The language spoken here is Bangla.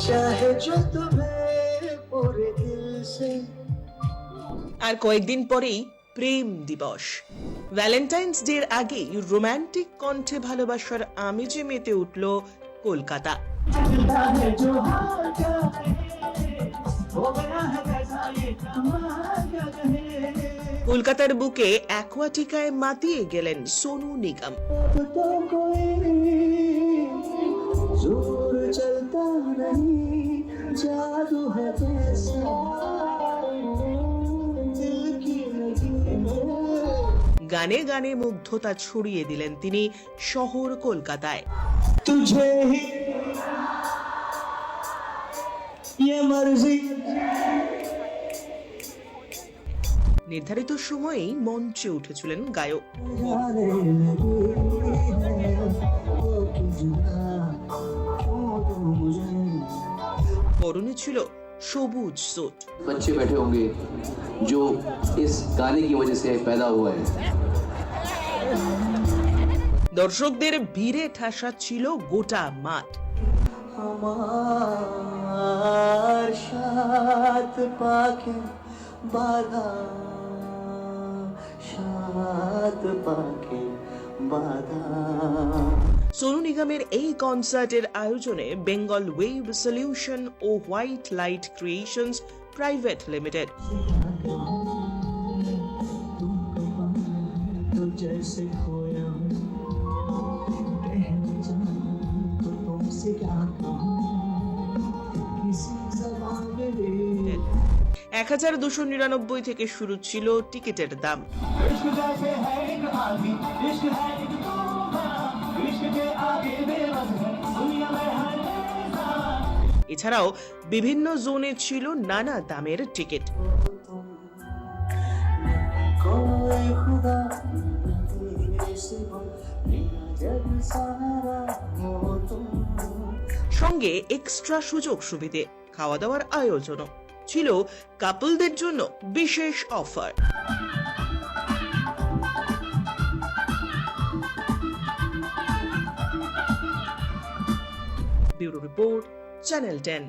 नशा है जो तुम्हें पूरे दिल से আর কয়েকদিন পরেই প্রেম দিবস ভ্যালেন্টাইন্স ডের আগেই রোমান্টিক কণ্ঠে ভালোবাসার আমেজে মেতে উঠল কলকাতা जिंदा है जो हार जाए हो गया है कैसा ये कमाल क्या कहे কলকাতার বুকে অ্যাকোয়াটিকায় মাতিয়ে গেলেন সোনু নিগম अब तो कोई जोर चलता नहीं जादू है कैसा दिल की लगी है গানে গানে মুগ্ধতা ছড়িয়ে দিলেন তিনি শহর কলকাতায় तुझे ही ये मर्जी নির্ধারিত সময়েই মঞ্চে উঠেছিলেন গায়ক পরনে ছিল সবুজ সুট बच्चे बैठे होंगे जो इस गाने की वजह से पैदा हुआ है দর্শকদের ভিড়ে ঠাসা ছিল গোটা মাঠ আমার সাথ পাখি বাধা সাথ পাখি বাধা সোনু নিগমের এই কনসার্টের আয়োজনে বেঙ্গল ওয়েভ সলিউশন ও White Light Creations Private Limited तो जैसे खोया हूँ এক হাজার দুশো নিরানব্বই থেকে শুরু ছিল টিকিটের দাম। এছাড়াও বিভিন্ন জোনে ছিল নানা দামের টিকিট। সঙ্গে এক্সট্রা সুযোগ সুবিধে খাওয়া দাওয়ার আয়োজনও। ছিল কাপলদের জন্য বিশেষ offer. Bureau report channel ten.